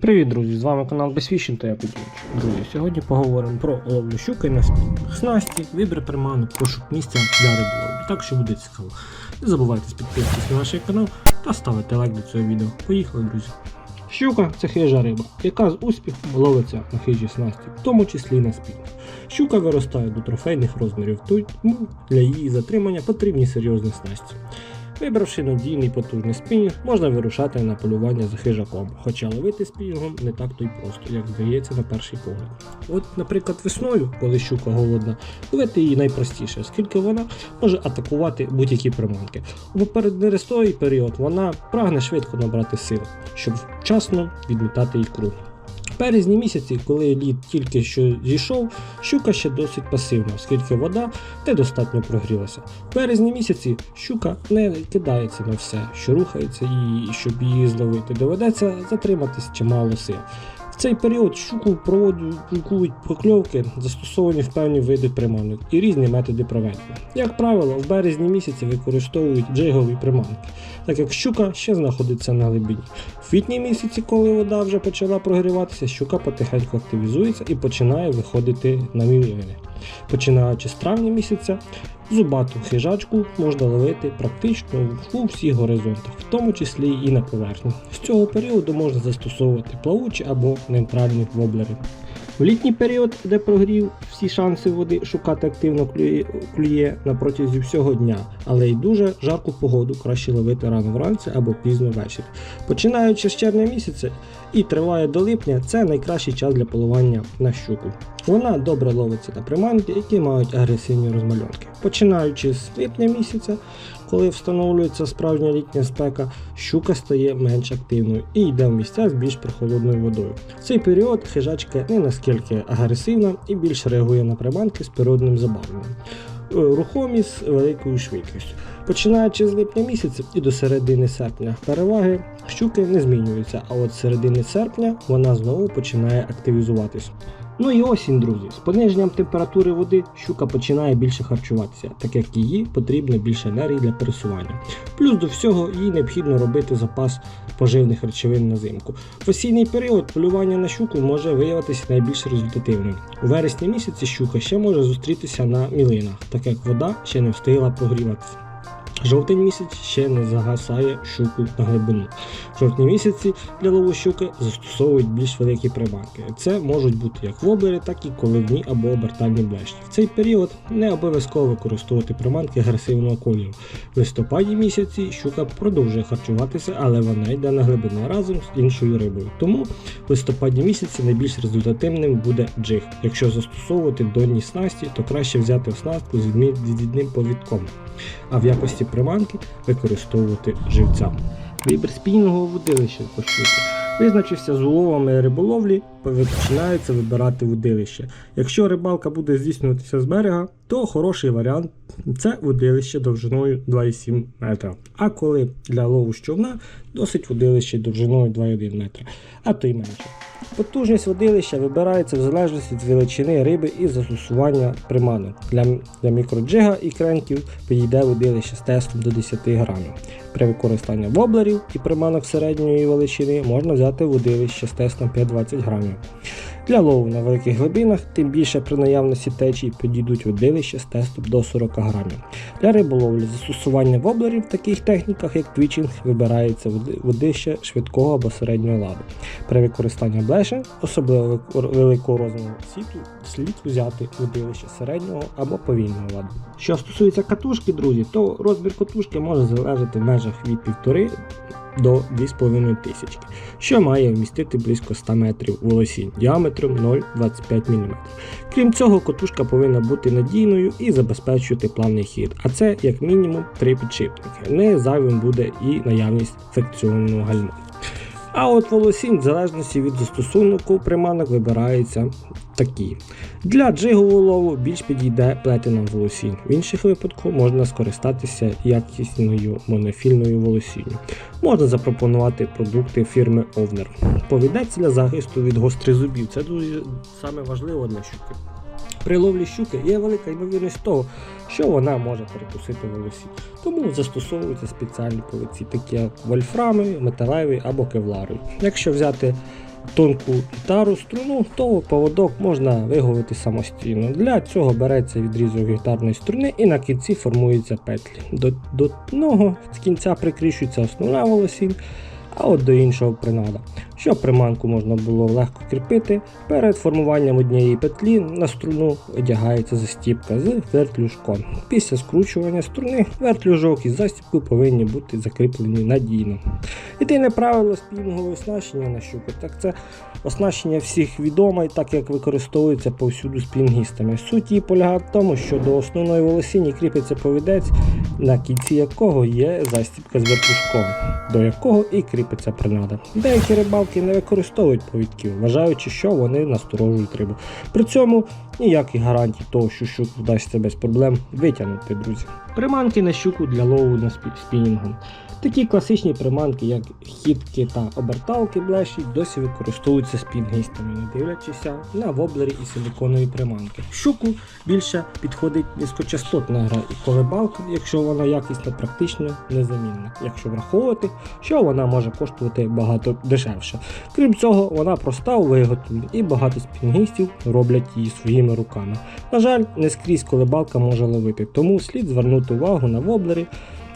Привіт, друзі! З вами канал Безфішін та я Петрович. Друзі, сьогодні поговоримо про ловлю щуки на. Снасті, вибір приманок, пошук місця для риболовлі. Так що буде цікаво. Не забувайте підписуватись на наш канал та ставити лайк до цього відео. Поїхали, друзі! Щука це хижа риба, яка з успіхом ловиться на хижі снасті, в тому числі і на спінінг. Щука виростає до трофейних розмірів, тому для її затримання потрібні серйозні снасті. Вибравши надійний потужний спінінг, можна вирушати на полювання за хижаком, хоча ловити спінінгом не так то й просто, як здається на перший погляд. От, наприклад, весною, коли щука голодна, ловити її найпростіше, оскільки вона може атакувати будь-які приманки. У попереднерестовий період вона прагне швидко набрати сил, щоб вчасно відмітати ікру. Березні місяці, коли лід тільки що зійшов, щука ще досить пасивна, оскільки вода недостатньо прогрілася. В березні місяці щука не кидається на все, що рухається, і щоб її зловити, доведеться затриматись чимало сил. Цей період щуку проводять покльовки, застосовані в певні види приманок і різні методи проведення. Як правило, в березні місяці використовують джигові приманки, так як щука ще знаходиться на глибині. В квітні місяці, коли вода вже почала прогріватися, щука потихеньку активізується і починає виходити на мілини. Починаючи з травня місяця, зубату хижачку можна ловити практично у всіх горизонтах, в тому числі і на поверхні. З цього періоду можна застосовувати плавучі або нейтральні воблери. В літній період, де прогрів всі шанси води шукати активно клює, на протязі всього дня, але й дуже жарку погоду краще ловити рано вранці або пізно ввечері. Починаючи з червня місяця і триває до липня, це найкращий час для полювання на щуку. Вона добре ловиться на приманки, які мають агресивні розмальовки. Починаючи з липня місяця, коли встановлюється справжня літня спека, щука стає менш активною і йде в місця з більш прохолодною водою. В цей період хижачка не наскільки агресивна і більш реагує на приманки з природним забавленням. Е, Рухомі з великою швидкістю. Починаючи з липня місяця і до середини серпня переваги щуки не змінюються, а от з середини серпня вона знову починає активізуватись. Ну і осінь, друзі. З пониженням температури води щука починає більше харчуватися, так як її потрібно більше енергії для пересування. Плюс до всього їй необхідно робити запас поживних речовин на зимку. В осінній період полювання на щуку може виявитися найбільш результативним. У вересні місяці щука ще може зустрітися на мілинах, так як вода ще не встигла прогріватися. Жовтень місяць ще не загасає щуку на глибину. В жовтні місяці для лову щуки застосовують більш великі приманки. Це можуть бути як воблери, так і коливні або обертальні блешні. В цей період не обов'язково використовувати приманки агресивного кольору. В листопаді місяці щука продовжує харчуватися, але вона йде на глибину разом з іншою рибою. Тому в листопаді місяці найбільш результативним буде джиг. Якщо застосовувати донні снасті, то краще взяти оснастку з відмінним повідком а в якості приманки використовувати живця. Вибір спільного водилища по. Визначився з уловами риболовлі, починається вибирати водилище. Якщо рибалка буде здійснюватися з берега, то хороший варіант це водилище довжиною 2,7 метра. А коли для лову з човна досить водилище довжиною 2,1 метра, а то й менше. Потужність водилища вибирається в залежності від величини риби і застосування приманок. Для, для мікроджига і кренків підійде водилище з тестом до 10 грамів. При використанні воблерів і приманок середньої величини можна взяти водилище з тестом 5-20 грамів. Для лову на великих глибинах, тим більше при наявності течії підійдуть водилища з тестом до 40 грамів. Для риболовлі застосування воблерів в таких техніках, як твічинг, вибирається водище швидкого або середнього ладу. При використанні блеша, особливо великого розміру сіту, слід взяти водилище середнього або повільного ладу. Що стосується катушки, друзі, то розмір катушки може залежати в межах від 1,5 до 2,5 тисячки, що має вмістити близько 100 метрів волосінь діаметром 0,25 мм. Крім цього, котушка повинна бути надійною і забезпечувати плавний хід, а це як мінімум 3 підшипники. Не зайвим буде і наявність фрикціонного гальма. А от волосінь, в залежності від застосунку приманок, вибираються такі. Для джигового лову більш підійде плетена волосінь. В інших випадках можна скористатися якісною монофільною волосінню. Можна запропонувати продукти фірми Овнер. Повідець для захисту від гострих зубів. Це дуже саме важливо для щуки. При ловлі щуки є велика ймовірність того, що вона може перекусити волосі. Тому застосовуються спеціальні полиці, такі як вольфрамові, металеві або кевларові. Якщо взяти тонку гітару, струну, то поводок можна виголити самостійно. Для цього береться відрізок гітарної струни і на кінці формуються петлі. До, до одного з кінця прикріщується основна волосінь, а от до іншого принада. Щоб приманку можна було легко кріпити, перед формуванням однієї петлі на струну одягається застіпка з вертлюжком. Після скручування струни вертлюжок із застіпкою повинні бути закріплені надійно. Єдине правило спільного оснащення на щуку, так це оснащення всіх відоме, так як використовується повсюду спінгістами. Суть її полягає в тому, що до основної волосині кріпиться повідець, на кінці якого є застіпка з вертлюжком, до якого і кріпиться принада. Деякі рибалки не використовують повідків, вважаючи, що вони насторожують рибу. При цьому ніяких гарантій того, що щуку вдасться без проблем витягнути, друзі. Приманки на щуку для лову на спі- спінінгом. Такі класичні приманки, як хітки та оберталки блеші, досі використовуються спінгістами, не дивлячися на воблері і силиконові приманки. Щуку більше підходить низькочастотна гра і колебалка, якщо вона якісно практично незамінна, якщо враховувати, що вона може коштувати багато дешевше. Крім цього, вона проста у виготовленні і багато спінгістів роблять її своїми руками. На жаль, не скрізь колебалка може ловити, тому слід звернути увагу на воблери.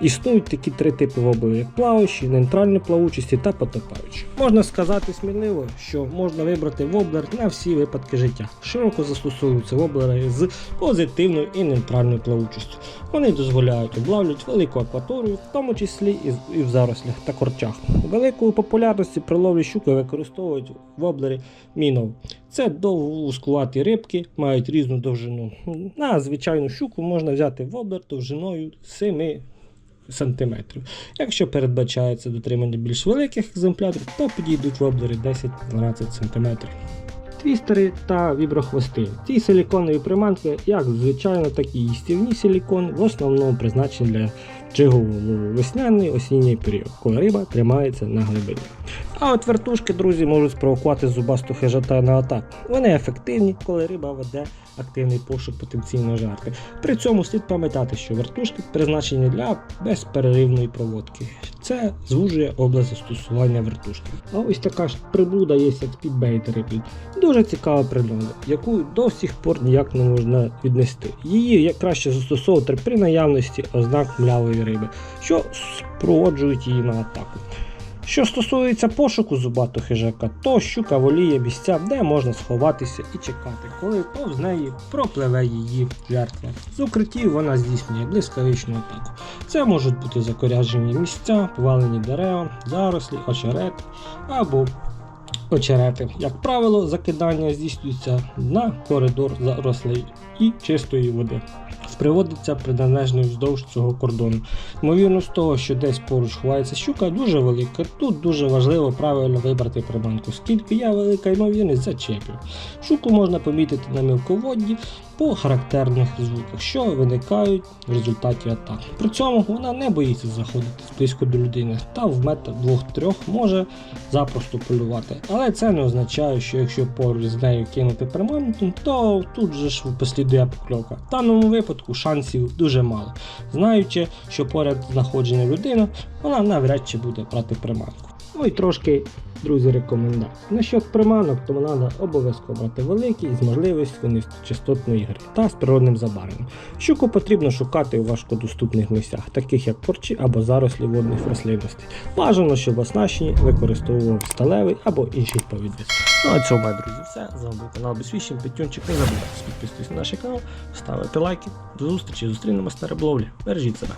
Існують такі три типи воблерів, як плаваючі, нейтральні плавучості та потопаючі. Можна сказати сміливо, що можна вибрати воблер на всі випадки життя. Широко застосовуються воблери з позитивною і нейтральною плавучістю. Вони дозволяють облавлювати велику акваторію, в тому числі і в зарослях та корчах. Великої популярності при ловлі щуки використовують воблери мінов. Це довгоускуваті рибки, мають різну довжину. На звичайну щуку можна взяти воблер довжиною 7 сантиметрів. Якщо передбачається дотримання більш великих екземплярів, то підійдуть воблери 10-12 см. Твістери та віброхвости. Ці силіконові приманки, як звичайно, так і їстівні силікон, в основному призначені для джигового лову весняний осінній період, коли риба тримається на глибині. А от вертушки, друзі, можуть спровокувати зубасту хижата на атаку. Вони ефективні, коли риба веде активний пошук потенційної жертви. При цьому слід пам'ятати, що вертушки призначені для безперервної проводки. Це звужує область застосування вертушки. А ось така ж приблуда є, як спідбейтери. Дуже цікава приблуда, яку до сих пор ніяк не можна віднести. Її краще застосовувати при наявності ознак млявої риби, що спроводжують її на атаку. Що стосується пошуку зубатого хижака, то щука воліє місця, де можна сховатися і чекати, коли повз неї пропливе її жертва. З укриттів вона здійснює блискавичну атаку. Це можуть бути закоряджені місця, повалені дерева, зарослі, очерет або очерети. Як правило, закидання здійснюється на коридор зарослей і чистої води. Приводиться приналежно вздовж цього кордону. Ймовірність того, що десь поруч ховається щука, дуже велика. Тут дуже важливо правильно вибрати приманку, скільки є велика ймовірність зачепів. Щуку можна помітити на мілководді по характерних звуках, що виникають в результаті атак. При цьому вона не боїться заходити близько до людини та в метр двох-трьох може запросто полювати. Але це не означає, що якщо поруч з нею кинути приманку, то тут же ж послідує покльовка. В даному випадку шансів дуже мало. Знаючи, що поряд знаходження людини, вона навряд чи буде брати приманку. Ну і трошки, друзі, рекомендацій. Насчет приманок, то треба обов'язково брати великі з можливістю низькочастотної гри та з природним забарвленням. Щуку потрібно шукати у важкодоступних місцях, таких як порчі або зарослі водних рослинностей. Бажано, щоб в оснащенні використовував сталевий або інший повідець. Ну а цьому, мої друзі, все. З вами був канал Безвіщен, Петюнчик. Не забувайте підписуйтесь на наш канал, ставити лайки. До зустрічі, зустрінемось на риболовлі. Бережіть себе.